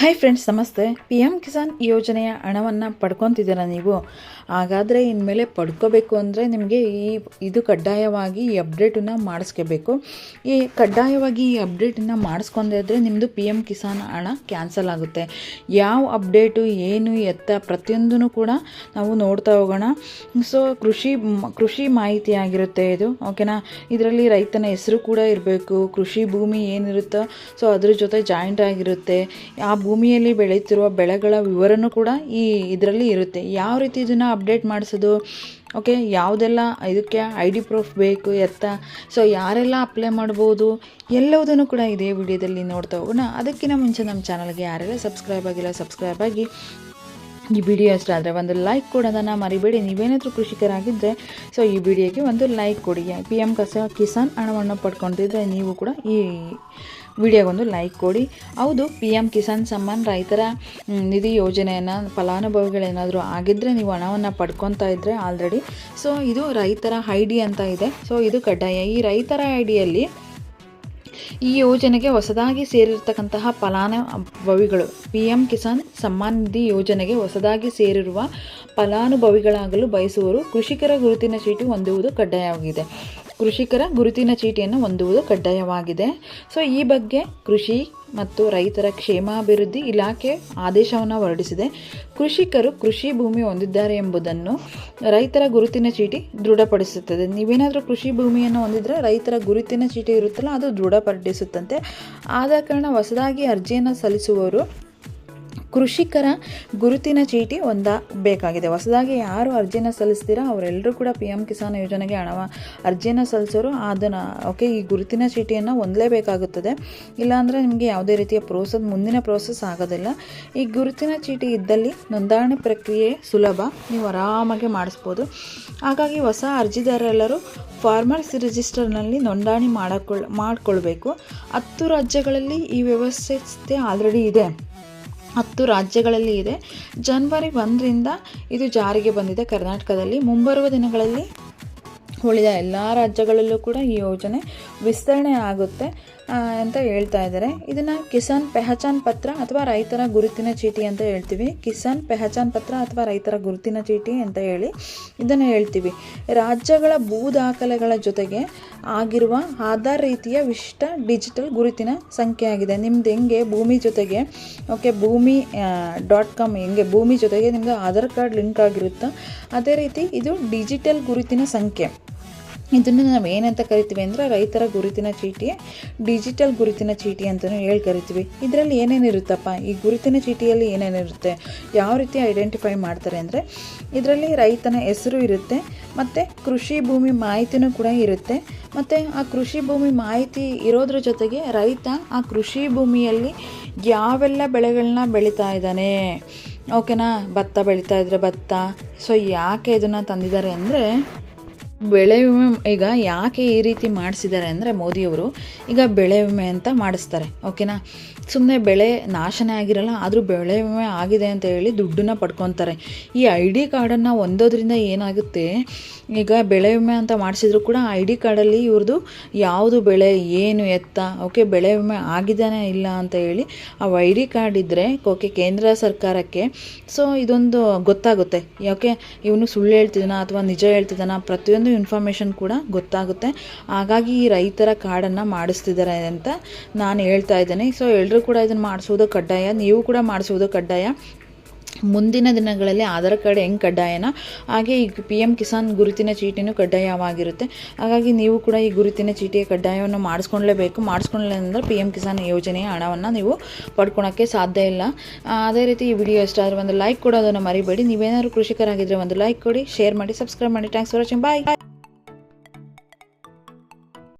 Hi friends ನಮಸ್ತೆ. P M Kisan ಯೋಜನೆಯ ಹಣವನ್ನು ಪಡ್ಕೊತಿದ್ದೀರಾ ನೀವು? ಹಾಗಾದರೆ ಇನ್ಮೇಲೆ ಪಡ್ಕೋಬೇಕು ಅಂದರೆ ನಿಮಗೆ ಈ ಇದು ಕಡ್ಡಾಯವಾಗಿ ಈ ಅಪ್ಡೇಟನ್ನು ಮಾಡಿಸ್ಕೋಬೇಕು. ಈ ಕಡ್ಡಾಯವಾಗಿ ಈ ಅಪ್ಡೇಟನ್ನು ಮಾಡಿಸ್ಕೊಂಡೇ ಇದ್ದರೆ ನಿಮ್ಮದು ಪಿ ಎಂ ಕಿಸಾನ್ ಹಣ ಕ್ಯಾನ್ಸಲ್ ಆಗುತ್ತೆ. ಯಾವ ಅಪ್ಡೇಟು, ಏನು, ಎತ್ತ ಪ್ರತಿಯೊಂದೂ ಕೂಡ ನಾವು ನೋಡ್ತಾ ಹೋಗೋಣ. ಸೊ ಕೃಷಿ ಕೃಷಿ ಮಾಹಿತಿ ಆಗಿರುತ್ತೆ ಇದು ಓಕೆನಾ ಇದರಲ್ಲಿ ರೈತನ ಹೆಸರು ಕೂಡ ಇರಬೇಕು, ಕೃಷಿ ಭೂಮಿ ಏನಿರುತ್ತೋ ಸೊ ಅದ್ರ ಜೊತೆ ಜಾಯಿಂಟ್ ಆಗಿರುತ್ತೆ. ಆ ಭೂಮಿಯಲ್ಲಿ ಬೆಳೆಯುತ್ತಿರುವ ಬೆಳೆಗಳ ವಿವರನೂ ಕೂಡ ಈ ಇದರಲ್ಲಿ ಇರುತ್ತೆ. ಯಾವ ರೀತಿ ಇದನ್ನು ಅಪ್ಡೇಟ್ ಮಾಡಿಸೋದು? ಓಕೆ, ಯಾವುದೆಲ್ಲ ಇದಕ್ಕೆ ಐ ಡಿ ಪ್ರೂಫ್ ಬೇಕು, ಎತ್ತ? ಸೊ, ಯಾರೆಲ್ಲ ಅಪ್ಲೈ ಮಾಡ್ಬೋದು? ಎಲ್ಲವುದನ್ನು ಕೂಡ ಇದೇ ವಿಡಿಯೋದಲ್ಲಿ ನೋಡ್ತಾ ಹೋಗೋಣ. ಅದಕ್ಕಿಂತ ಮುಂಚೆ ನಮ್ಮ ಚಾನಲ್ಗೆ ಯಾರೆಲ್ಲ ಸಬ್ಸ್ಕ್ರೈಬ್ ಆಗಿಲ್ಲ, ಸಬ್ಸ್ಕ್ರೈಬ್ ಆಗಿ ಈ ವಿಡಿಯೋ ಇಷ್ಟ ಆದರೆ ಒಂದು ಲೈಕ್ ಕೊಡೋದನ್ನು ಮರಿಬೇಡಿ. ನೀವೇನಾದರೂ ಕೃಷಿಕರಾಗಿದ್ದರೆ ಸೊ, ಈ ವಿಡಿಯೋಗೆ ಒಂದು ಲೈಕ್ ಕೊಡಿ. ಪಿ ಎಂ ಕಸ ಕಿಸಾನ್ ಹಣವನ್ನು ಪಡ್ಕೊಂಡಿದ್ರೆ ನೀವು ಕೂಡ ಈ ವಿಡಿಯೋಗೊಂದು ಲೈಕ್ ಕೊಡಿ. ಹೌದು ಪಿ ಎಂ ಕಿಸಾನ್ ಸಮ್ಮಾನ್ ರೈತರ ನಿಧಿ ಯೋಜನೆಯನ್ನು, ಫಲಾನುಭವಿಗಳೇನಾದರೂ ಆಗಿದ್ದರೆ ನೀವು ಹಣವನ್ನು ಪಡ್ಕೊತಾ ಇದ್ದರೆ ಆಲ್ರೆಡಿ ಸೊ ಇದು ರೈತರ ಐ ಡಿ ಅಂತ ಇದೆ. ಸೊ ಇದು ಕಡ್ಡಾಯ. ಈ ರೈತರ ಐ ಡಿಯಲ್ಲಿ ಈ ಯೋಜನೆಗೆ ಹೊಸದಾಗಿ ಸೇರಿರ್ತಕ್ಕಂತಹ ಫಲಾನುಭವಿಗಳು ಪಿ ಎಂ ಕಿಸಾನ್ ಸಮ್ಮಾನ್ ನಿಧಿ ಯೋಜನೆಗೆ ಹೊಸದಾಗಿ ಸೇರಿರುವ ಫಲಾನುಭವಿಗಳಾಗಲು ಬಯಸುವರು ಕೃಷಿಕರ ಗುರುತಿನ ಚೀಟಿ ಹೊಂದುವುದು ಕಡ್ಡಾಯವಾಗಿದೆ. ಕೃಷಿಕರ ಗುರುತಿನ ಚೀಟಿಯನ್ನು ಹೊಂದುವುದು ಕಡ್ಡಾಯವಾಗಿದೆ. ಸೊ ಈ ಬಗ್ಗೆ ಕೃಷಿ ಮತ್ತು ರೈತರ ಕ್ಷೇಮಾಭಿವೃದ್ಧಿ ಇಲಾಖೆ ಆದೇಶವನ್ನು ಹೊರಡಿಸಿದೆ. ಕೃಷಿಕರು ಕೃಷಿ ಭೂಮಿ ಹೊಂದಿದ್ದಾರೆ ಎಂಬುದನ್ನು ರೈತರ ಗುರುತಿನ ಚೀಟಿ ದೃಢಪಡಿಸುತ್ತದೆ. ನೀವೇನಾದರೂ ಕೃಷಿ ಭೂಮಿಯನ್ನು ಹೊಂದಿದರೆ ರೈತರ ಗುರುತಿನ ಚೀಟಿ ಇರುತ್ತಲ್ಲ, ಅದು ದೃಢಪಡಿಸುತ್ತಂತೆ. ಆದ ಕಾರಣ ಹೊಸದಾಗಿ ಅರ್ಜಿಯನ್ನು ಸಲ್ಲಿಸುವವರು ಕೃಷಿಕರ ಗುರುತಿನ ಚೀಟಿ ಒಂದ ಬೇಕಾಗಿದೆ. ಹೊಸದಾಗಿ ಯಾರು ಅರ್ಜಿನ ಸಲ್ಲಿಸ್ತೀರಾ? ಅವರೆಲ್ಲರೂ ಕೂಡ ಪಿ ಎಂ ಕಿಸಾನ್ ಯೋಜನೆಗೆ ಹಣವ ಅರ್ಜಿಯನ್ನು ಸಲ್ಲಿಸೋರು ಅದನ್ನು, ಓಕೆ, ಈ ಗುರುತಿನ ಚೀಟಿಯನ್ನು ಹೊಂದಲೇಬೇಕಾಗುತ್ತದೆ ಇಲ್ಲಾಂದರೆ ನಿಮಗೆ ಯಾವುದೇ ರೀತಿಯ ಪ್ರೋಸೆಸ್ ಮುಂದಿನ ಪ್ರೋಸೆಸ್ ಆಗೋದಿಲ್ಲ. ಈ ಗುರುತಿನ ಚೀಟಿ ಇದ್ದಲ್ಲಿ ನೋಂದಣಿ ಪ್ರಕ್ರಿಯೆ ಸುಲಭ. ನೀವು ಆರಾಮಾಗಿ ಮಾಡಿಸ್ಬೋದು. ಹಾಗಾಗಿ ಹೊಸ ಅರ್ಜಿದಾರರೆಲ್ಲರೂ ಫಾರ್ಮರ್ಸ್ ರಿಜಿಸ್ಟರ್ನಲ್ಲಿ ನೋಂದಣಿ ಮಾಡಿಕೊಳ್, ಮಾಡಿಕೊಳ್ಬೇಕು. ಹತ್ತು ರಾಜ್ಯಗಳಲ್ಲಿ ಈ ವ್ಯವಸ್ಥೆ ಆಲ್ರೆಡಿ ಇದೆ. ಹತ್ತು ರಾಜ್ಯಗಳಲ್ಲಿ ಇದೆ. ಜನ್ವರಿ ಒಂದರಿಂದ ಇದು ಜಾರಿಗೆ ಬಂದಿದೆ ಕರ್ನಾಟಕದಲ್ಲಿ. ಮುಂಬರುವ ದಿನಗಳಲ್ಲಿ ಉಳಿದ ಎಲ್ಲ ರಾಜ್ಯಗಳಲ್ಲೂ ಕೂಡ ಈ ಯೋಜನೆ ವಿಸ್ತರಣೆ ಆಗುತ್ತೆ. ಅಂತ ಹೇಳ್ತಾ ಇದ್ದಾರೆ. ಇದನ್ನು ಕಿಸಾನ್ ಪೆಹಚಾನ್ ಪತ್ರ ಅಥವಾ ರೈತರ ಗುರುತಿನ ಚೀಟಿ ಅಂತ ಹೇಳ್ತೀವಿ. ಕಿಸಾನ್ ಪೆಹಚಾನ್ ಪತ್ರ ಅಥವಾ ರೈತರ ಗುರುತಿನ ಚೀಟಿ ಅಂತ ಹೇಳಿ ಇದನ್ನು ಹೇಳ್ತೀವಿ. ರಾಜ್ಯಗಳ ಭೂ ದಾಖಲೆಗಳ ಜೊತೆಗೆ ಆಗಿರುವ ಆಧಾರ್ ರೀತಿಯ ವಿಶಿಷ್ಟ ಡಿಜಿಟಲ್ ಗುರುತಿನ ಸಂಖ್ಯೆ ಆಗಿದೆ. ನಿಮ್ದು ಹೆಂಗೆ ಭೂಮಿ ಜೊತೆಗೆ, ಓಕೆ, ಭೂಮಿ ಡಾಟ್ ಕಾಮ್ ಹೆಂಗೆ ಭೂಮಿ ಜೊತೆಗೆ ನಿಮ್ದು ಆಧಾರ್ ಕಾರ್ಡ್ ಲಿಂಕ್ ಆಗಿರುತ್ತೋ? ಅದೇ ರೀತಿ ಇದು ಡಿಜಿಟಲ್ ಗುರುತಿನ ಸಂಖ್ಯೆ. ಇದನ್ನು ನಾವು ಏನಂತ ಕರಿತೀವಿ ಅಂದರೆ ರೈತರ ಗುರುತಿನ ಚೀಟಿ ಡಿಜಿಟಲ್ ಗುರುತಿನ ಚೀಟಿ ಅಂತಲೂ ಹೇಳಿ ಕರಿತೀವಿ. ಇದರಲ್ಲಿ ಏನೇನಿರುತ್ತಪ್ಪ ಈ ಗುರುತಿನ ಚೀಟಿಯಲ್ಲಿ ಏನೇನಿರುತ್ತೆ ಯಾವ ರೀತಿ ಐಡೆಂಟಿಫೈ ಮಾಡ್ತಾರೆ ಅಂದರೆ, ಇದರಲ್ಲಿ ರೈತನ ಹೆಸರು ಇರುತ್ತೆ, ಮತ್ತು ಕೃಷಿ ಭೂಮಿ ಮಾಹಿತಿನೂ ಕೂಡ ಇರುತ್ತೆ, ಮತ್ತು ಆ ಕೃಷಿ ಭೂಮಿ ಮಾಹಿತಿ ಇರೋದ್ರ ಜೊತೆಗೆ ರೈತ ಆ ಕೃಷಿ ಭೂಮಿಯಲ್ಲಿ ಯಾವೆಲ್ಲ ಬೆಳೆಗಳನ್ನ ಬೆಳೀತಾ ಇದ್ದಾನೆ? ಓಕೆನಾ? ಭತ್ತ ಬೆಳೀತಾ ಇದ್ರೆ ಭತ್ತ. ಸೊ ಯಾಕೆ ಇದನ್ನು ತಂದಿದ್ದಾರೆ ಅಂದರೆ ಬೆಳೆ ವಿಮೆ ಈಗ ಯಾಕೆ ಈ ರೀತಿ ಮಾಡಿಸಿದ್ದಾರೆ ಅಂದರೆ ಮೋದಿಯವರು ಈಗ ಬೆಳೆ ವಿಮೆ ಅಂತ ಮಾಡಿಸ್ತಾರೆ ಓಕೆನಾ ಸುಮ್ಮನೆ ಬೆಳೆ ನಾಶನೇ ಆಗಿರಲ್ಲ, ಆದರೂ ಬೆಳೆ ವಿಮೆ ಆಗಿದೆ ಅಂತ ಹೇಳಿ ದುಡ್ಡನ್ನ ಪಡ್ಕೊತಾರೆ. ಈ ಐ ಡಿ ಕಾರ್ಡನ್ನು ಹೊಂದೋದ್ರಿಂದ ಏನಾಗುತ್ತೆ? ಈಗ ಬೆಳೆ ವಿಮೆ ಅಂತ ಮಾಡಿಸಿದ್ರು ಕೂಡ ಐ ಡಿ ಕಾರ್ಡಲ್ಲಿ ಇವ್ರದ್ದು ಯಾವುದು ಬೆಳೆ ಏನು ಎತ್ತ ಓಕೆ ಬೆಳೆ ವಿಮೆ ಆಗಿದಾನೆ ಇಲ್ಲ ಅಂತ ಹೇಳಿ ಆ ಐ ಡಿ ಕಾರ್ಡ್ ಇದ್ದರೆ ಓಕೆ ಕೇಂದ್ರ ಸರ್ಕಾರಕ್ಕೆ ಸೊ ಇದೊಂದು ಗೊತ್ತಾಗುತ್ತೆ ಯಾಕೆ ಇವನು ಸುಳ್ಳು ಹೇಳ್ತಿದ್ದಾನ ಅಥವಾ ನಿಜ ಹೇಳ್ತಿದ್ದಾನ? ಪ್ರತಿಯೊಂದು ಇನ್ಫಾರ್ಮೇಷನ್ ಕೂಡ ಗೊತ್ತಾಗುತ್ತೆ. ಹಾಗಾಗಿ ಈ ರೈತರ ಕಾರ್ಡನ್ನು ಮಾಡಿಸ್ತಿದ್ದಾರೆ ಅಂತ ನಾನು ಹೇಳ್ತಾ ಇದ್ದೇನೆ. ಸೊ ಎಲ್ಲರೂ ಕೂಡ ಇದನ್ನು ಮಾಡಿಸೋದು ಕಡ್ಡಾಯ. ನೀವು ಕೂಡ ಮಾಡಿಸೋದು ಕಡ್ಡಾಯ. ಮುಂದಿನ ದಿನಗಳಲ್ಲಿ ಆಧಾರ್ ಕಾರ್ಡ್ ಹೆಂಗೆ ಕಡ್ಡಾಯನ? ಹಾಗೆ ಈ ಪಿ ಎಂ ಕಿಸಾನ್ ಗುರುತಿನ ಚೀಟಿನೂ ಕಡ್ಡಾಯವಾಗಿರುತ್ತೆ. ಹಾಗಾಗಿ ನೀವು ಕೂಡ ಈ ಗುರುತಿನ ಚೀಟಿಯ ಕಡ್ಡಾಯವನ್ನು ಮಾಡಿಸ್ಕೊಳ್ಳೇಬೇಕು ಮಾಡಿಸ್ಕೊಳ್ಳಿಲ್ಲ ಅಂದರೆ ಪಿ ಎಂ ಕಿಸಾನ್ ಯೋಜನೆಯ ಹಣವನ್ನು ನೀವು ಪಡ್ಕೊಳೋಕ್ಕೆ ಸಾಧ್ಯ ಇಲ್ಲ. ಅದೇ ರೀತಿ ಈ ವಿಡಿಯೋ ಇಷ್ಟ ಆದರೆ ಒಂದು ಲೈಕ್ ಕೊಡೋದನ್ನು ಮರಿಬೇಡಿ. ನೀವೇನಾದರೂ ಕೃಷಿಕರಾಗಿದ್ದರೆ ಒಂದು ಲೈಕ್ ಕೊಡಿ ಶೇರ್ ಮಾಡಿ ಸಬ್ಸ್ಕ್ರೈಬ್ ಮಾಡಿ. Thanks for watching bye